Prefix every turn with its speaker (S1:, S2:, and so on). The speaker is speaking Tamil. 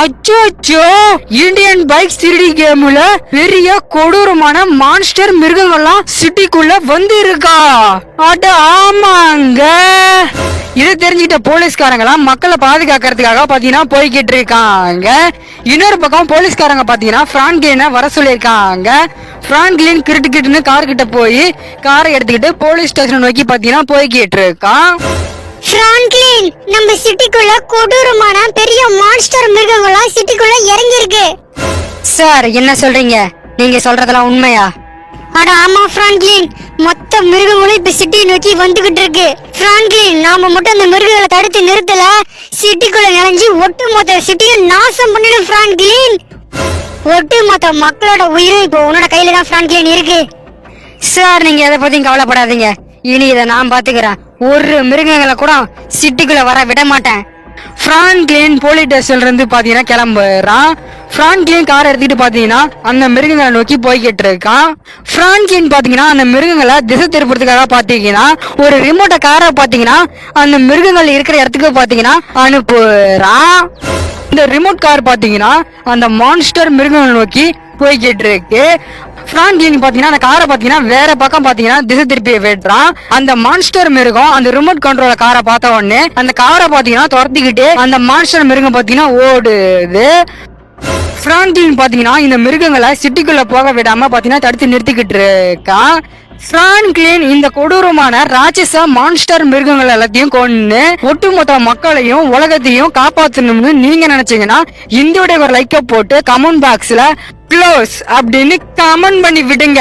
S1: அச்சோ இந்தியன் பைக் திருடி கேம்ல பெரிய கொடூரமான மான்ஸ்டர் மிருகங்கள்லாம் சிட்டிக்குள்ள வந்து இருக்கா அட ஆமாங்க. இதை தெரிஞ்சுக்கிட்ட போலீஸ்காரங்களாம் மக்களை பாதுகாக்கிறதுக்காக பாத்தீங்கன்னா போய்கிட்டு இருக்காங்க. இன்னொரு பக்கம் போலீஸ்காரங்க பாத்தீங்கன்னா பிரான்கிலினை வர சொல்லியிருக்காங்க. பிரான்கிலின் கிரிட்டு கிட்டுன்னு கார்கிட்ட போய் காரை எடுத்துக்கிட்டு போலீஸ் ஸ்டேஷன் நோக்கி பாத்தீங்கன்னா போய்கிட்டு இருக்கான்
S2: பிரான்க்லின் நம்ம சிட்டிக்குள்ள கொடூரமான பெரிய மான்ஸ்டர் மிருகங்கள்லாம் சிட்டிக்குள்ள இறங்கி இருக்கு
S1: சார் என்ன சொல்றீங்க? நீங்க சொல்றதெல்லாம் உண்மையா?
S2: அட ஆமா பிரான்க்லின் மொத்த மிருகங்களும் இப்ப சிட்டியை நோக்கி வந்துகிட்டு இருக்கு. பிரான்க்லின் நாம மட்டும் அந்த மிருகங்களை தடுத்து நிறுத்தல. சிட்டிக்குள்ள நுழைஞ்சு ஒட்டு மொத்த சிட்டியை நாசம் பண்ணிடும் ஒட்டு மொத்த மக்களோட உயிரும் இப்போ உன்னோட கையில தான் பிரான்க்லின் இருக்கு.
S1: சார் நீங்க எதை பத்தியும் கவலைப்படாதீங்க. இனி இதை நான் பாத்துக்கிறேன். ஒரு மிருகங்களை கூட சிட்டிக்குள்ள வர விட மாட்டேன் பிரான்க்ளின் போலீஸ் ஸ்டேஷன்ல இருந்து பாத்தீங்கன்னா கிளம்புறான் பிரான்க்ளின் கார் எடுத்துட்டு பாத்தீங்கன்னா அந்த மிருகங்களை நோக்கி போய்கிட்டு இருக்கான் பிரான்க்ளின் பாத்தீங்கன்னா அந்த மிருகங்களை திசை திருப்புறதுக்காக பாத்தீங்கன்னா ஒரு ரிமோட்ட காரை பாத்தீங்கன்னா அந்த மிருகங்கள் இருக்கிற இடத்துக்கு பாத்தீங்கன்னா அனுப்புறான் இந்த ரிமோட் கார் பாத்தீங்கன்னா அந்த மான்ஸ்டர் மிருகங்களை நோக்கி போய்கிட்டு இருக்கு. பிரான்கின் பாத்தீங்கன்னா அந்த காரை பாத்தீங்கன்னா வேற பக்கம் பாத்தீங்கன்னா திசை திருப்பி விடுறான். அந்த மான்ஸ்டர் மிருகம் அந்த ரிமோட் கண்ட்ரோல காரை பார்த்த உடனே அந்த காரை பாத்தீங்கன்னா துரத்திக்கிட்டு அந்த மான்ஸ்டர் மிருகம் பாத்தீங்கன்னா ஓடுது. பிரான்கின் பாத்தீங்கன்னா இந்த மிருகங்களை சிட்டிக்குள்ள போக விடாம பாத்தீங்கன்னா தடுத்து நிறுத்திக்கிட்டு இருக்கான். பிரான்க்ளின் இந்த கொடூரமான ராட்சச மான்ஸ்டர் மிருகங்கள் எல்லாத்தையும் கொண்டு ஒட்டுமொத்த மக்களையும் உலகத்தையும் காப்பாத்தணும்னு நீங்க நினைச்சீங்கன்னா இந்த ஒரு லைக்க போட்டு கமெண்ட் பாக்ஸ்ல க்ளோஸ் அப்படின்னு கமெண்ட் பண்ணி விடுங்க.